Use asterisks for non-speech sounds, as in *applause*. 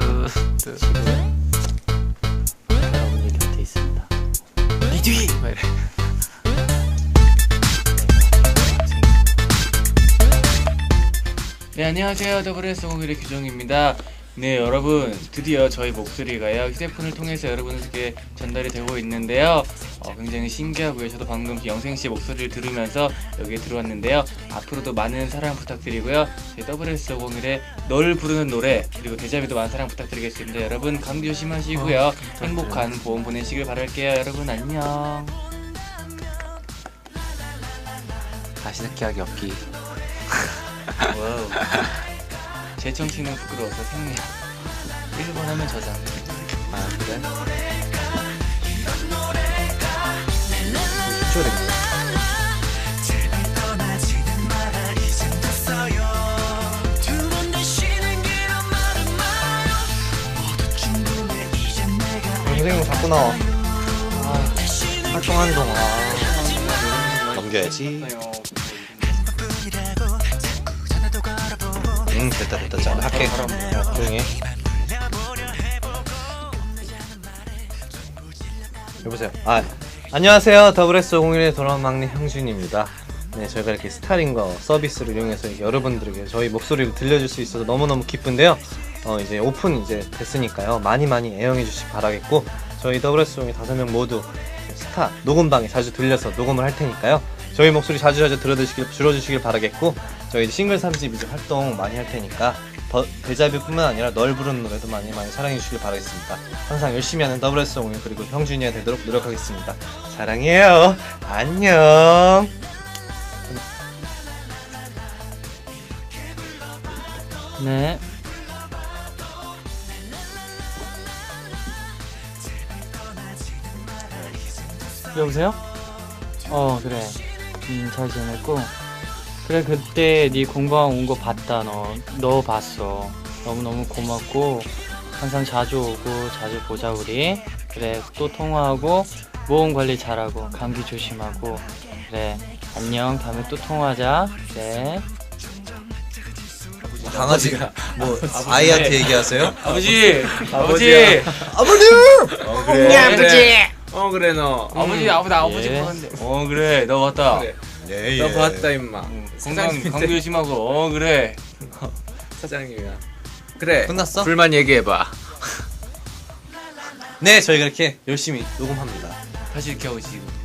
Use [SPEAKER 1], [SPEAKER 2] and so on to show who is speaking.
[SPEAKER 1] 뚜뚜
[SPEAKER 2] 여러분들 곁에 있습니다.
[SPEAKER 1] 이뒤 막 이래. 네 안녕하세요 WS 공일의 규정입니다. 네 여러분 드디어 저희 목소리가요 휴대폰을 통해서 여러분에게 전달이 되고 있는데요. 어, 굉장히 신기하고요. 저도 방금 영생 씨 목소리를 들으면서 여기에 들어왔는데요. 앞으로도 많은 사랑 부탁드리고요. 저희 WS 501의 널 부르는 노래 그리고 데자비도 많은 사랑 부탁드리겠습니다. 여러분 감기 조심하시고요. 행복한 보험 보내시길 바랄게요. 여러분 안녕.
[SPEAKER 2] 다시 느끼하기 없기. *laughs*
[SPEAKER 1] 와우. 제 청취는 부끄러워서 생략. 1번 하면 저장.
[SPEAKER 2] 아 그래? 추천해. 선생님 자꾸 나와. 아, 활동하는 동안.
[SPEAKER 3] 넘겨야지. 응 됐다 됐다 자 할게 어, 조용히 해. 여보세요. 아 안녕하세요. WS501의 돌아온 막내 형준입니다. 네 저희가 이렇게 스타링거 서비스를 이용해서 여러분들에게 저희 목소리를 들려줄 수 있어서 너무너무 기쁜데요. 어 이제 오픈 이제 됐으니까요. 많이 많이 애용해 주시기 바라겠고 저희 WS501 다섯 명 모두 스타 녹음방에 자주 들려서 녹음을 할 테니까요 저희 목소리 자주 자주 들어주시길 들어주시길 바라겠고 저희 싱글 3집 이제 활동 많이 할 테니까 더 데자뷰뿐만 아니라 널 부르는 노래도 많이 많이 사랑해 주시길 바라겠습니다. 항상 열심히 하는 WS501 그리고 형준이가 되도록 노력하겠습니다. 사랑해요. 안녕.
[SPEAKER 2] 네. 여보세요? 어 그래. 음잘 지냈고. 그래 그때 네 공방 온 거 봤다 너. 너 봤어. 너무 너무 고맙고 항상 자주 오고 자주 보자 우리. 그래 또 통화하고 모험 관리 잘하고 감기 조심하고 그래 안녕 다음에 또 통화하자. 네.
[SPEAKER 3] 강아지가 뭐 아이한테 얘기하세요?
[SPEAKER 1] 아버지, 아버지,
[SPEAKER 3] 아버님.
[SPEAKER 1] 어 그래,
[SPEAKER 4] 아버지. 어 그래 너.
[SPEAKER 1] 아버지, 아버지, 아버지
[SPEAKER 2] 예.
[SPEAKER 1] 보는데. 어 그래, 너 봤다.
[SPEAKER 4] 그래.
[SPEAKER 3] 예,
[SPEAKER 4] 너 봤다 임마.
[SPEAKER 1] 건강
[SPEAKER 4] 사장님인데.
[SPEAKER 1] 감기 조심하고. 어 그래. *laughs*
[SPEAKER 4] 사장님이야. 그래.
[SPEAKER 3] 끝났어?
[SPEAKER 4] 불만 얘기해봐. *laughs*
[SPEAKER 3] 네, 저희가 이렇게 열심히 녹음합니다.
[SPEAKER 1] 다시 이렇게 하고 지금.